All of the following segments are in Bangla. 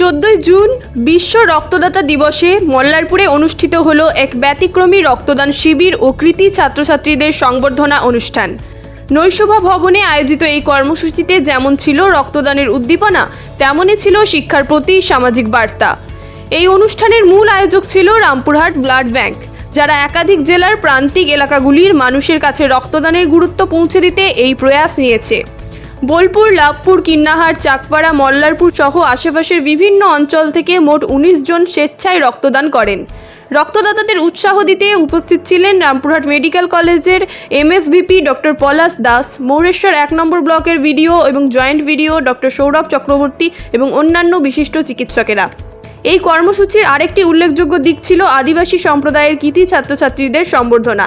চোদ্দই জুন বিশ্ব রক্তদাতা দিবসে মল্লারপুরে অনুষ্ঠিত হলো এক ব্যতিক্রমী রক্তদান শিবির ও কৃতি ছাত্রছাত্রীদের সংবর্ধনা অনুষ্ঠান। নৈশভা ভবনে আয়োজিত এই কর্মসূচিতে যেমন ছিল রক্তদানের উদ্দীপনা, তেমনই ছিল শিক্ষার প্রতি সামাজিক বার্তা। এই অনুষ্ঠানের মূল আয়োজক ছিল রামপুরহাট ব্লাড ব্যাংক, যারা একাধিক জেলার প্রান্তিক এলাকাগুলির মানুষের কাছে রক্তদানের গুরুত্ব পৌঁছে দিতে এই প্রয়াস নিয়েছে। বোলপুর, লাভপুর, কিন্নাহার, চাকপাড়া, মল্লারপুর সহ আশেপাশের বিভিন্ন অঞ্চল থেকে মোট উনিশ জন স্বেচ্ছায় রক্তদান করেন। রক্তদাতাদের উৎসাহ দিতে উপস্থিত ছিলেন রামপুরহাট মেডিকেল কলেজের এমএসভিপি ডক্টর পলাশ দাস, মৌরেশ্বর এক নম্বর ব্লকের ভিডিও এবং joint BDO doctor Sourav Chakraborty এবং অন্যান্য বিশিষ্ট চিকিৎসকেরা। এই কর্মসূচির আরেকটি উল্লেখযোগ্য দিক ছিল আদিবাসী সম্প্রদায়ের কৃতি ছাত্রছাত্রীদের সম্বর্ধনা।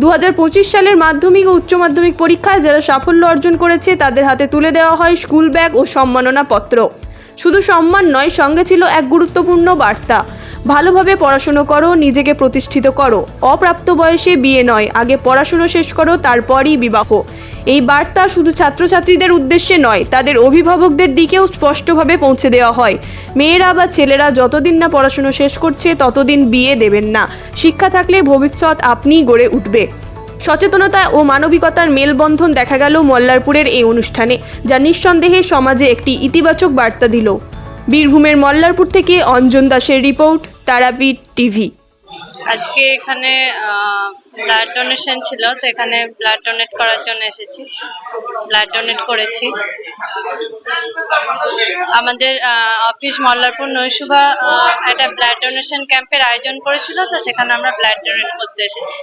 দু হাজার পঁচিশ সালের মাধ্যমিক ও উচ্চ মাধ্যমিক পরীক্ষায় যারা সাফল্য অর্জন করেছে, তাদের হাতে তুলে দেওয়া হয় স্কুল ব্যাগ ও সম্মাননা পত্র। শুধু সম্মান নয়, সঙ্গে ছিল এক গুরুত্বপূর্ণ বার্তা। ভালোভাবে পড়াশুনো করো, নিজেকে প্রতিষ্ঠিত করো। অপ্রাপ্ত বয়সে বিয়ে নয়, আগে পড়াশুনো শেষ করো, তারপরই বিবাহ। এই বার্তা শুধু ছাত্রছাত্রীদের উদ্দেশ্যে নয়, তাদের অভিভাবকদের দিকেও স্পষ্টভাবে পৌঁছে দেওয়া হয়। মেয়েরা বা ছেলেরা যতদিন না পড়াশুনো শেষ করছে, ততদিন বিয়ে দেবেন না। শিক্ষা থাকলে ভবিষ্যৎ আপনিই গড়ে উঠবে। সচেতনতা ও মানবিকতার মেলবন্ধন দেখা গেল মল্লারপুরের এই অনুষ্ঠানে, যা নিঃসন্দেহে সমাজে একটি ইতিবাচক বার্তা দিল। বীরভূমের মল্লারপুর থেকে অঞ্জন দাসের রিপোর্ট, তারাপীঠ টিভি। আজকে এখানে ব্লাড ডোনেশন ছিল, তো এখানে ব্লাড ডোনেট করার জন্য এসেছি। ব্লাড ডোনেট করেছি। আমাদের অফিস মল্লারপুর নৈশুভা একটা ব্লাড ডোনেশন ক্যাম্পের আয়োজন করেছিল, তো সেখানে আমরা ব্লাড ডোনেট করতে এসেছি।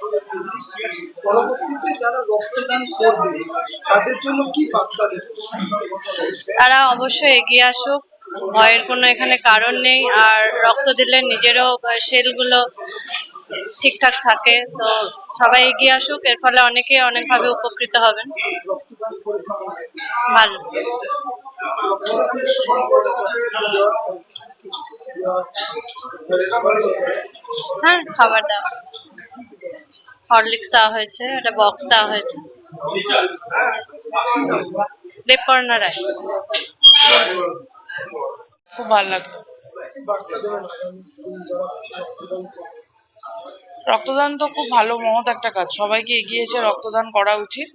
তারা অবশ্যই এগিয়ে আসুক, ভয়ের কোনো এখানে কারণ নেই, আর রক্ত দিলে নিজেরও সেলগুলো ঠিকঠাক থাকে, তো সবাই এগিয়ে আসুক, এর ফলে অনেকে অনেকভাবে উপকৃত হবেন। ভালো। হ্যাঁ খাবার দেওয়া হরলিক্স দেওয়া হয়েছে, একটা বক্স দেওয়া হয়েছে। দেবকর্ণা রায় খুব ভালো লাগল। রক্তদান তো খুব ভালো, মহৎ একটা কাজ। সবাইকে এগিয়ে এসে রক্তদান করা উচিত।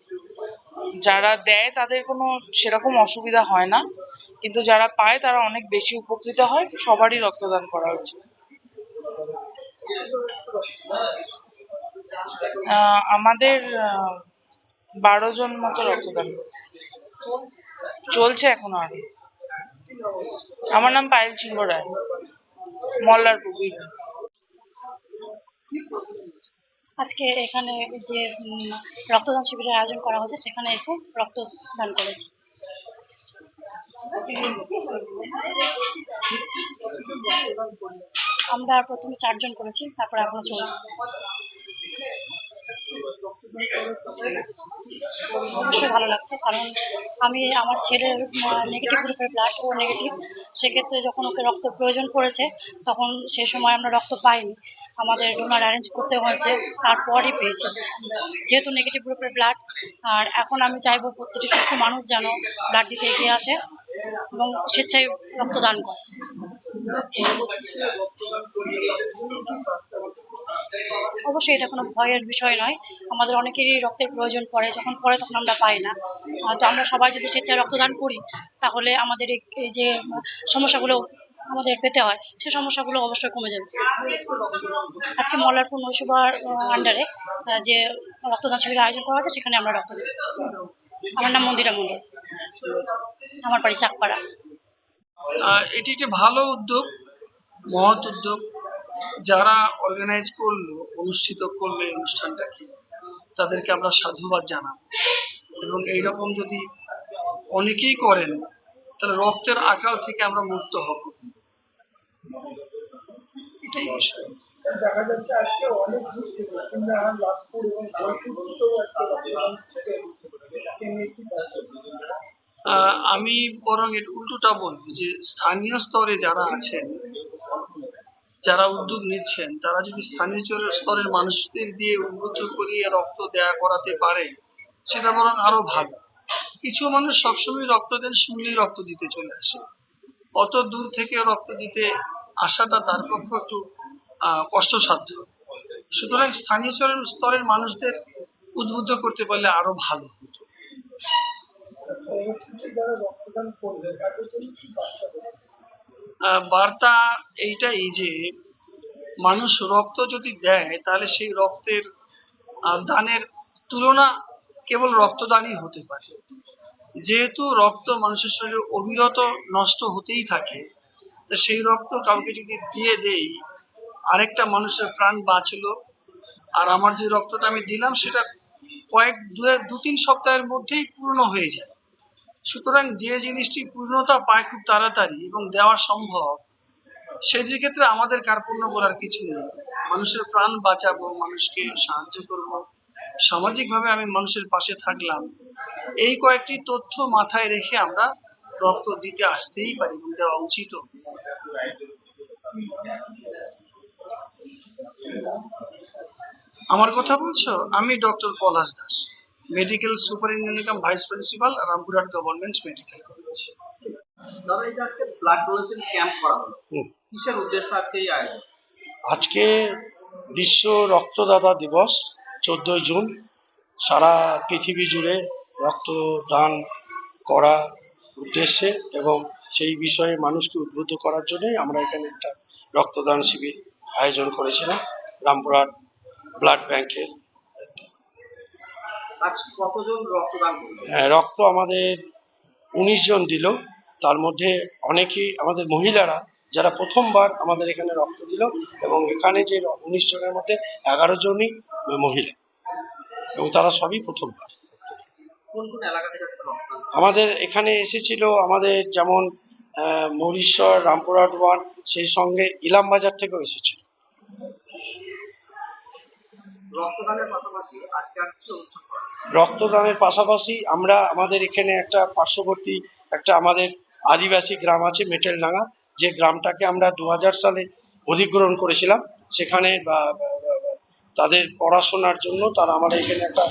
যারা দেয় তাদের কোনো সেরকম অসুবিধা হয় না। কিন্তু যারা পায় তারা অনেক বেশি উপকৃত হয়, সবারই রক্তদান করা উচিত। আমাদের বারো জন মতো রক্তদান চলছে এখনও আরও। আমার নাম পায়েল সিংহ রায়, মল্লারপুর। বীরভূম। আজকে এখানে যে রক্তদান শিবিরের আয়োজন করা হয়েছে, সেখানে এসে রক্তদান করেছি। আমরা প্রথমে চারজন করেছি, তারপরে এখনও চলছে। অবশ্যই ভালো লাগছে, কারণ আমি, আমার ছেলের নেগেটিভ গ্রুপের ব্লাড ও নেগেটিভ সেক্ষেত্রে যখন ওকে রক্ত প্রয়োজন পড়েছে, তখন সে সময় আমরা রক্ত পাইনি। আমাদের ডোনার অ্যারেঞ্জ করতে হয়েছে, তারপরই পেয়েছি। যেহেতু নেগেটিভ গ্রুপের ব্লাড আর এখন আমি চাইব প্রত্যেকটি সুস্থ মানুষ যেন ব্লাড দিতে এগিয়ে আসে এবং স্বেচ্ছায় রক্তদান করে। অবশ্যই এটা কোনো ভয়ের বিষয় নয়। আমাদের অনেকেরই রক্তের প্রয়োজন পড়ে, যখন পড়ে তখন আমরা পাই না। তো আমরা সবাই যদি স্বেচ্ছায় রক্তদান করি, তাহলে আমাদের এই যে সমস্যাগুলো আমাদের পেতে হয় সে সমস্যাগুলো অবশ্যই কমে যাবে। আজকে মল্লারপুর নৈশবার আন্ডারে যে রক্তদান শিবিরের আয়োজন করা হয়েছে, সেখানে আমরা রক্ত দিই আমার নাম মন্দিরা মণ্ডল। আমার বাড়ি চাকপাড়া। এটি একটি ভালো উদ্যোগ, মহৎ উদ্যোগ। যারা অর্গানাইজ করল, অনুষ্ঠিত করল এই অনুষ্ঠানটাকে, তাদেরকে আমরা সাধুবাদ জানাব। এবং এইরকম যদি অনেকেই করেন, তাহলে রক্তের আকাল থেকে আমরা মুক্ত হব। আমি বরং এর উল্টোটা বলব যে স্থানীয় স্তরে যারা আছেন, যারা উদ্যোগ নিচ্ছেন, তারা যদি স্থানীয় স্তরের মানুষদের দিয়ে উদ্বুদ্ধ করিয়ে রক্ত দেয়া করাতে পারে, সেটা বরং আরও ভালো। কিছু মানুষ সবসময় রক্ত দেন, শুনলেই রক্ত দিতে চলে আসে। অত দূর থেকে রক্ত দিতে আসাটা তার পক্ষে একটু কষ্টসাধ্য। সুতরাং স্থানীয় স্তরের- মানুষদের উদ্বুদ্ধ করতে পারলে আরও ভালো বার্তা বার্তা এইটাই যে, মানুষ রক্ত যদি দেয়, তাহলে সেই রক্তের দানের তুলনা কেবল রক্তদানই হতে পারে। যেহেতু রক্ত মানুষের শরীরে অবিরত নষ্ট হতেই থাকে তো সেই রক্ত কাউকে যদি দিয়ে দেই, আরেকটা মানুষের প্রাণ বাঁচলো, আর আমার যে রক্তটা আমি দিলাম, সেটা কয়েক দু তিন সপ্তাহের মধ্যেই পূর্ণ হয়ে যায়। সুতরাং যে জিনিসটি পূর্ণতা পায় খুব তাড়াতাড়ি এবং দেওয়া সম্ভব যে ক্ষেত্রে আমাদের কার্পণ্য করার কিছু নেই। মানুষের প্রাণ বাঁচাবো, মানুষকে সাহায্য করব। সামাজিকভাবে আমি মানুষের পাশে থাকলাম। এই কয়েকটি তথ্য মাথায় রেখে আমরা রক্ত দিতে আসতেই পারি এবং দেওয়া উচিত আমার কথা বলছো? আমি doctor Palash Das medical superintendent vice principal Rampurhat government medical college দাদা এই যে আজকে ব্লাড ডোনেশন ক্যাম্প করা হলো হুম। কিসের উদ্দেশ্যে আজকে এই আয়োজন? আজকে বিশ্ব রক্তদাতা দিবস চোদ্দই জুন সারা পৃথিবী জুড়ে রক্তদান করা উদ্দেশ্যে এবং সেই বিষয়ে মানুষকে উদ্বুদ্ধ করার জন্যই আমরা এখানে একটা রক্তদান শিবির আয়োজন করেছিলাম রামপুরহাট ব্লাড ব্যাংকের। হ্যাঁ, রক্ত আমাদের উনিশ জন দিল। তার মধ্যে অনেকেই আমাদের মহিলারা যারা প্রথমবার আমাদের এখানে রক্ত দিল এবং এখানে যে উনিশ জনের মধ্যে এগারো জনই মহিলা এবং তারা সবই প্রথমবার কোন কোন এলাকা থেকে আজকে রক্তদান আমাদের এখানে এসেছিল আমাদের যেমন মহীশ্বর রামপুরহাট ওয়ান সেই সঙ্গে ইলাম বাজার থেকেও এসেছিল। রক্তদানের পাশাপাশি আমরা আমাদের এখানে একটা পার্শ্ববর্তী একটা আমাদের আদিবাসী গ্রাম আছে মেটেলডাঙ্গা যে গ্রামটাকে আমরা দু হাজার সালে অধিগ্রহণ করেছিলাম। সেখানে তাদের পড়াশোনার জন্য তারা আমাদের এখানে একটা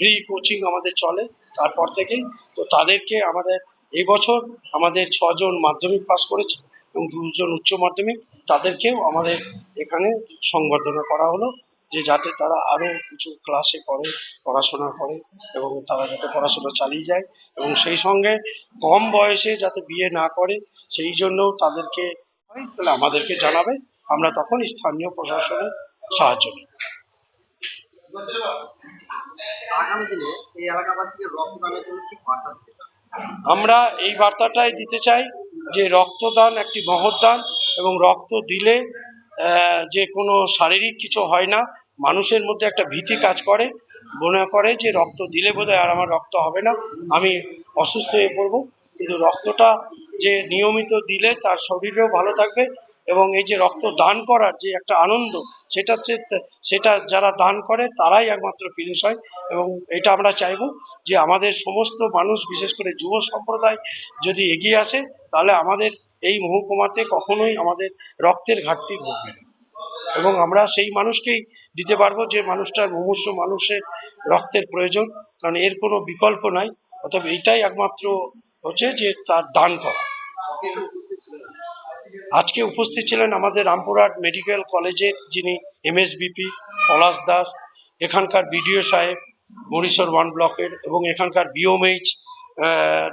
ফ্রি কোচিং আমাদের চলে, তারপর থেকেই তো তাদেরকে আমাদের এই বছর আমাদের ছজন মাধ্যমিক পাস করেছে এবং দুজন উচ্চ মাধ্যমিক, তাদেরকেও আমাদের এখানে সংবর্ধনা করা হলো যে যাতে তারা আরও কিছু ক্লাসে করে, পড়াশোনা করে এবং তারা যাতে পড়াশোনা চালিয়ে যায় এবং সেই সঙ্গে কম বয়সে যাতে বিয়ে না করে, সেই জন্যও তাদেরকে তাহলে আমাদেরকে জানাবে, আমরা তখন স্থানীয় প্রশাসনের সাহায্য নেব। দিনে আমরা এই বার্তাটাই দিতে চাই যে রক্তদান একটি মহৎদান এবং রক্ত দিলে যে কোনো শারীরিক কিছু হয় না, মানুষের মধ্যে একটা ভীতি কাজ করে, মনে করে যে রক্ত দিলে বোধহয় আর আমার রক্ত হবে না, আমি অসুস্থ হয়ে পড়ব। কিন্তু রক্তটা যে নিয়মিত দিলে তার শরীরেও ভালো থাকবে এবং এই যে রক্ত দান করার যে একটা আনন্দ, সেটা সেটা যারা দান করে, তারাই একমাত্র ফিনিশ হয়। এবং এটা আমরা চাইব যে আমাদের সমস্ত মানুষ, বিশেষ করে যুব সম্প্রদায়, যদি এগিয়ে আসে, তাহলে আমাদের এই মহকুমাতে কখনোই আমাদের রক্তের ঘাটতি ঘটবে না। এবং আমরা সেই মানুষকেই দিতে পারব যে মানুষটার মুমূর্ষ মানুষের রক্তের প্রয়োজন, কারণ এর কোনো বিকল্প নাই। অতএব এইটাই একমাত্র হচ্ছে যে তার দান করা। আজকে? উপস্থিত ছিলেন আমাদের রামপুরহাট মেডিকেল কলেজের যিনি এমএসবিপি পলাশ দাস এখানকার বিডিও সাহেব মরিশর ওয়ান ব্লকের এবং এখানকার বিওমএইচ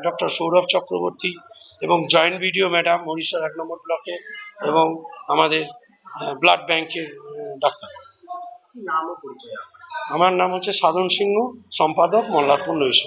ডক্টর সৌরভ চক্রবর্তী এবং জয়েন্ট বিডিও ম্যাডাম মরিশর এক নম্বর ব্লকের এবং আমাদের ব্লাড ব্যাংকের ডাক্তার? আমার নাম হচ্ছে সাধন সিংহ সম্পাদক মল্লারপুর নৈশ